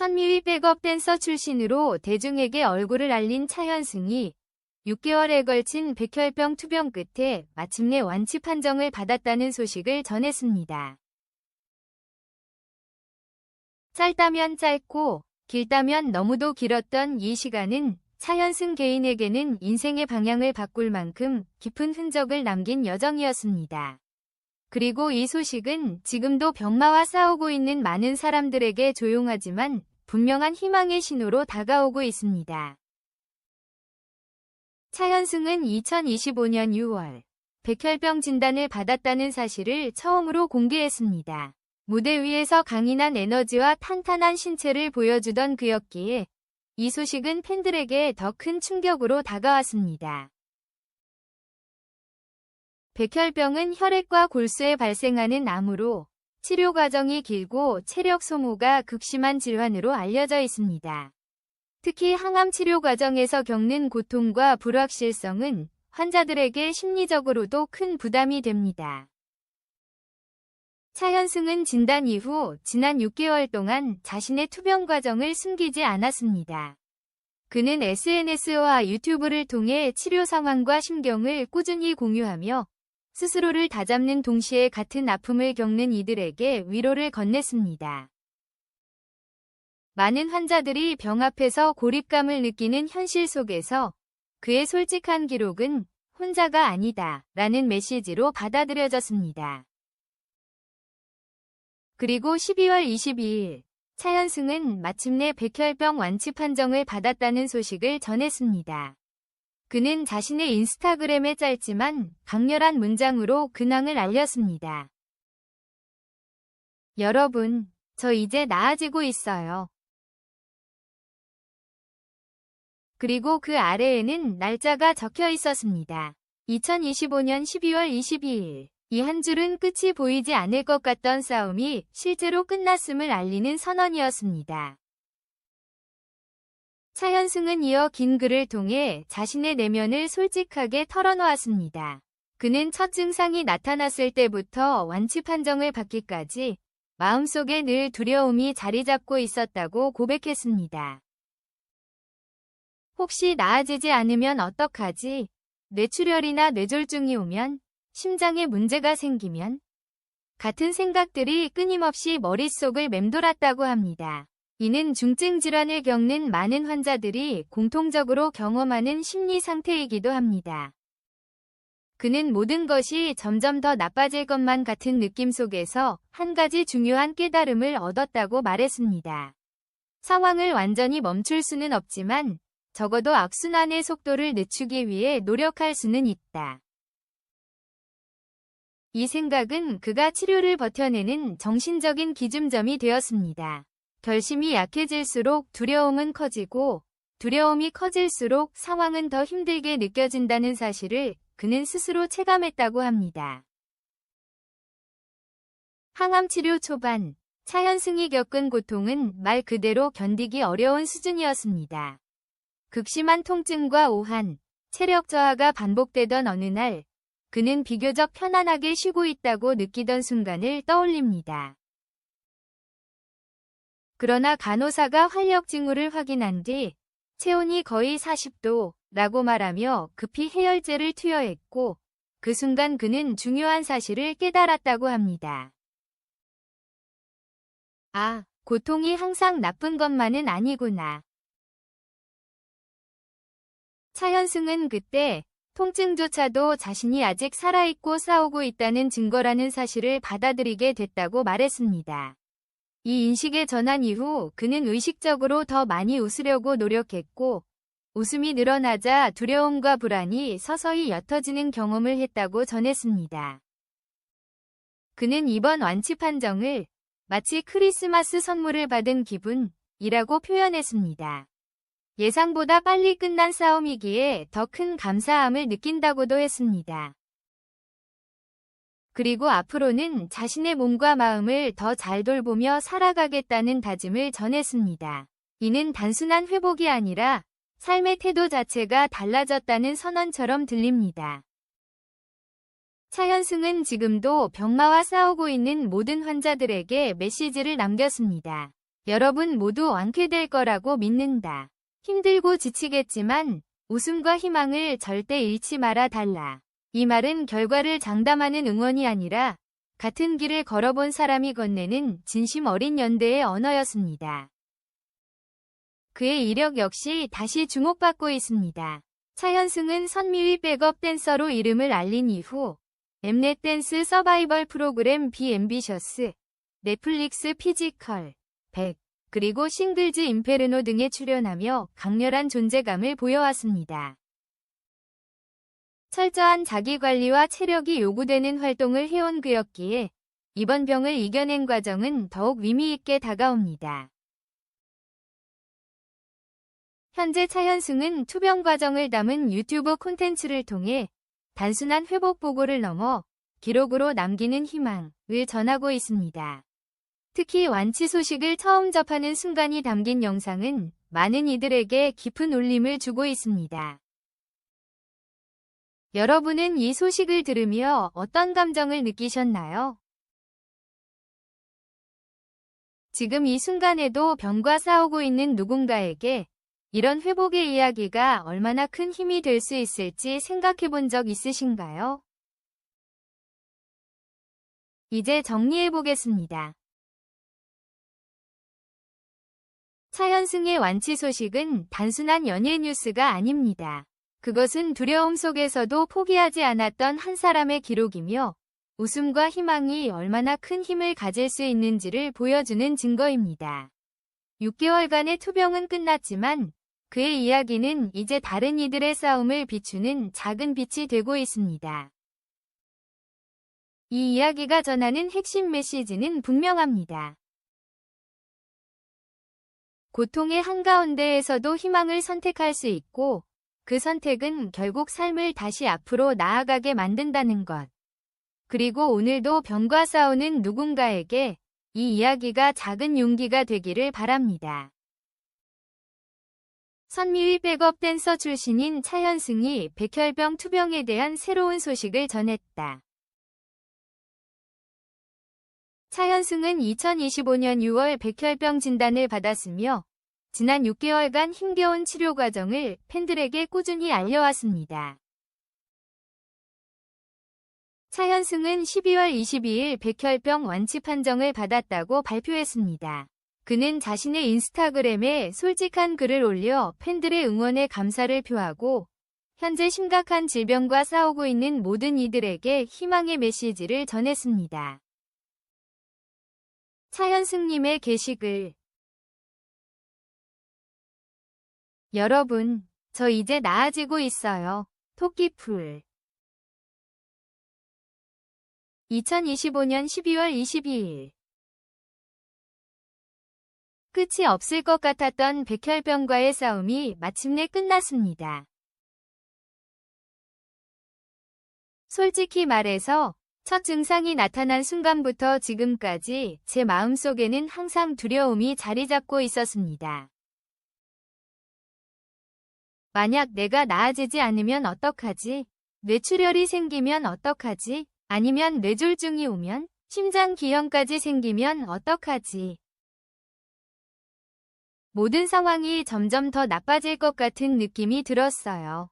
선미위 백업 댄서 출신으로 대중에게 얼굴을 알린 차현승이 6개월에 걸친 백혈병 투병 끝에 마침내 완치 판정을 받았다는 소식을 전했습니다. 짧다면 짧고 길다면 너무도 길었던 이 시간은 차현승 개인에게는 인생의 방향을 바꿀 만큼 깊은 흔적을 남긴 여정이었습니다. 그리고 이 소식은 지금도 병마와 싸우고 있는 많은 사람들에게 조용하지만 분명한 희망의 신호로 다가오고 있습니다. 차현승은 2025년 6월 백혈병 진단을 받았다는 사실을 처음으로 공개했습니다. 무대 위에서 강인한 에너지와 탄탄한 신체를 보여주던 그였기에 이 소식은 팬들에게 더 큰 충격으로 다가왔습니다. 백혈병은 혈액과 골수에 발생하는 암으로 치료 과정이 길고 체력 소모가 극심한 질환으로 알려져 있습니다. 특히 항암 치료 과정에서 겪는 고통과 불확실성은 환자들에게 심리적으로도 큰 부담이 됩니다. 차현승은 진단 이후 지난 6개월 동안 자신의 투병 과정을 숨기지 않았습니다. 그는 SNS와 유튜브를 통해 치료 상황과 심경을 꾸준히 공유하며 스스로를 다잡는 동시에 같은 아픔을 겪는 이들에게 위로를 건넸습니다. 많은 환자들이 병 앞에서 고립감을 느끼는 현실 속에서 그의 솔직한 기록은 혼자가 아니다 라는 메시지로 받아들여졌습니다. 그리고 12월 22일 차현승은 마침내 백혈병 완치 판정을 받았다는 소식을 전했습니다. 그는 자신의 인스타그램에 짧지만 강렬한 문장으로 근황을 알렸습니다. 여러분, 저 이제 나아지고 있어요. 그리고 그 아래에는 날짜가 적혀 있었습니다. 2025년 12월 22일. 이 한 줄은 끝이 보이지 않을 것 같던 싸움이 실제로 끝났음을 알리는 선언이었습니다. 차현승은 이어 긴 글을 통해 자신의 내면을 솔직하게 털어놓았습니다. 그는 첫 증상이 나타났을 때부터 완치 판정을 받기까지 마음속에 늘 두려움이 자리 잡고 있었다고 고백했습니다. 혹시 나아지지 않으면 어떡하지? 뇌출혈이나 뇌졸중이 오면? 심장에 문제가 생기면? 같은 생각들이 끊임없이 머릿속을 맴돌았다고 합니다. 이는 중증 질환을 겪는 많은 환자들이 공통적으로 경험하는 심리 상태이기도 합니다. 그는 모든 것이 점점 더 나빠질 것만 같은 느낌 속에서 한 가지 중요한 깨달음을 얻었다고 말했습니다. 상황을 완전히 멈출 수는 없지만 적어도 악순환의 속도를 늦추기 위해 노력할 수는 있다. 이 생각은 그가 치료를 버텨내는 정신적인 기준점이 되었습니다. 결심이 약해질수록 두려움은 커지고 두려움이 커질수록 상황은 더 힘들게 느껴진다는 사실을 그는 스스로 체감했다고 합니다. 항암 치료 초반, 차현승이 겪은 고통은 말 그대로 견디기 어려운 수준이었습니다. 극심한 통증과 오한, 체력 저하가 반복되던 어느 날 그는 비교적 편안하게 쉬고 있다고 느끼던 순간을 떠올립니다. 그러나 간호사가 활력 징후를 확인한 뒤 체온이 거의 40도 라고 말하며 급히 해열제를 투여했고 그 순간 그는 중요한 사실을 깨달았다고 합니다. 아, 고통이 항상 나쁜 것만은 아니구나. 차현승은 그때 통증조차도 자신이 아직 살아있고 싸우고 있다는 증거라는 사실을 받아들이게 됐다고 말했습니다. 이 인식의 전환 이후 그는 의식적으로 더 많이 웃으려고 노력했고 웃음이 늘어나자 두려움과 불안이 서서히 옅어지는 경험을 했다고 전했습니다. 그는 이번 완치 판정을 마치 크리스마스 선물을 받은 기분이라고 표현했습니다. 예상보다 빨리 끝난 싸움이기에 더 큰 감사함을 느낀다고도 했습니다. 그리고 앞으로는 자신의 몸과 마음을 더 잘 돌보며 살아가겠다는 다짐을 전했습니다. 이는 단순한 회복이 아니라 삶의 태도 자체가 달라졌다는 선언처럼 들립니다. 차현승은 지금도 병마와 싸우고 있는 모든 환자들에게 메시지를 남겼습니다. 여러분 모두 완쾌될 거라고 믿는다. 힘들고 지치겠지만 웃음과 희망을 절대 잃지 말아 달라. 이 말은 결과를 장담하는 응원이 아니라 같은 길을 걸어본 사람이 건네는 진심 어린 연대의 언어였습니다. 그의 이력 역시 다시 주목받고 있습니다. 차현승은 선미위 백업 댄서로 이름을 알린 이후 엠넷 댄스 서바이벌 프로그램 비 앰비셔스, 넷플릭스 피지컬, 100, 그리고 싱글즈 임페르노 등에 출연하며 강렬한 존재감을 보여왔습니다. 철저한 자기관리와 체력이 요구되는 활동을 해온 그였기에 이번 병을 이겨낸 과정은 더욱 의미있게 다가옵니다. 현재 차현승은 투병 과정을 담은 유튜브 콘텐츠를 통해 단순한 회복 보고를 넘어 기록으로 남기는 희망을 전하고 있습니다. 특히 완치 소식을 처음 접하는 순간이 담긴 영상은 많은 이들에게 깊은 울림을 주고 있습니다. 여러분은 이 소식을 들으며 어떤 감정을 느끼셨나요? 지금 이 순간에도 병과 싸우고 있는 누군가에게 이런 회복의 이야기가 얼마나 큰 힘이 될 수 있을지 생각해 본 적 있으신가요? 이제 정리해 보겠습니다. 차현승의 완치 소식은 단순한 연예 뉴스가 아닙니다. 그것은 두려움 속에서도 포기하지 않았던 한 사람의 기록이며 웃음과 희망이 얼마나 큰 힘을 가질 수 있는지를 보여주는 증거입니다. 6개월간의 투병은 끝났지만 그의 이야기는 이제 다른 이들의 싸움을 비추는 작은 빛이 되고 있습니다. 이 이야기가 전하는 핵심 메시지는 분명합니다. 고통의 한가운데에서도 희망을 선택할 수 있고 그 선택은 결국 삶을 다시 앞으로 나아가게 만든다는 것. 그리고 오늘도 병과 싸우는 누군가에게 이 이야기가 작은 용기가 되기를 바랍니다. 선미의 백업 댄서 출신인 차현승이 백혈병 투병에 대한 새로운 소식을 전했다. 차현승은 2025년 6월 백혈병 진단을 받았으며 지난 6개월간 힘겨운 치료 과정을 팬들에게 꾸준히 알려왔습니다. 차현승은 12월 22일 백혈병 완치 판정을 받았다고 발표했습니다. 그는 자신의 인스타그램에 솔직한 글을 올려 팬들의 응원에 감사를 표하고 현재 심각한 질병과 싸우고 있는 모든 이들에게 희망의 메시지를 전했습니다. 차현승님의 게시글 여러분, 저 이제 나아지고 있어요. 토끼풀 2025년 12월 22일 끝이 없을 것 같았던 백혈병과의 싸움이 마침내 끝났습니다. 솔직히 말해서 첫 증상이 나타난 순간부터 지금까지 제 마음속에는 항상 두려움이 자리 잡고 있었습니다. 만약 내가 나아지지 않으면 어떡하지? 뇌출혈이 생기면 어떡하지? 아니면 뇌졸중이 오면? 심장 기형까지 생기면 어떡하지? 모든 상황이 점점 더 나빠질 것 같은 느낌이 들었어요.